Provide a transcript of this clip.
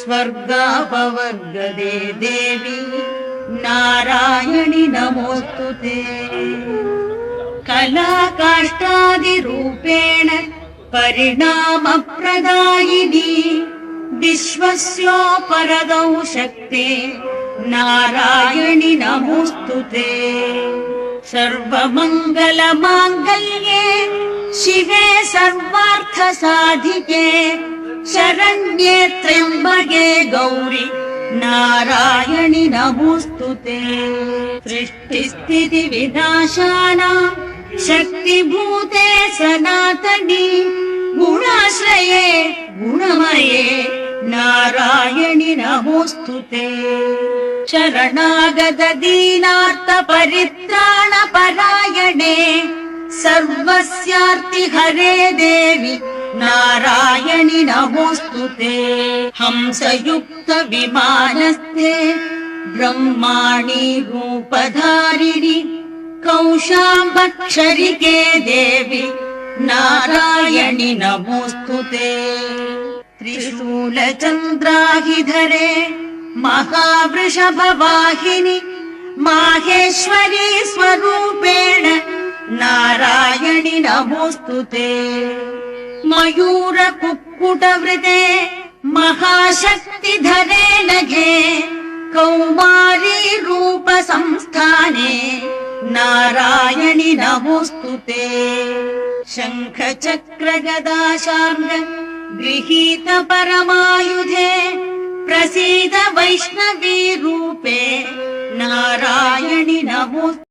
स्वर्गापवर्गदे देवी नारायणि नमोऽस्तु ते। कलाकाष्ठादिरूपेण परिणामप्रदायिनी विश्वस्योपरदौ शक्ते नारायणि नमोऽस्तु ते। सर्वमङ्गलमाङ्गल्ये शिवे सर्वार्थसाधिके त्र्यम्बके गौरि नारायणि नमोऽस्तु ते। सृष्टिस्थितिविनाशानाम् शक्तिभूते सनातनी गुणाश्रये गुणमये नारायणि नमोऽस्तु ते। दीनार्थ परित्राण सर्वस्यार्ति हरे देवि नारायणि नमोऽस्तु ते। हंसयुक्त विमानस्ते ब्रह्माणि रूपधारिणि कौशाम्बक्षरिके देवि नारायणि नमोऽस्तु ते। त्रिशूलचन्द्राहिधरे महावृषभवाहिनि माहेश्वरी स्वरूपेण नारायणि नमोऽस्तु ते मयूरकुक्कुटवृते महाशक्तिधरे नघे कौमारी रूपसंस्थाने नारायणि नमोऽस्तु ते। शङ्खचक्रगदाशार्ग गृहीत परमायुधे प्रसीद वैष्णवी रूपे नारायणि नमोऽस्तु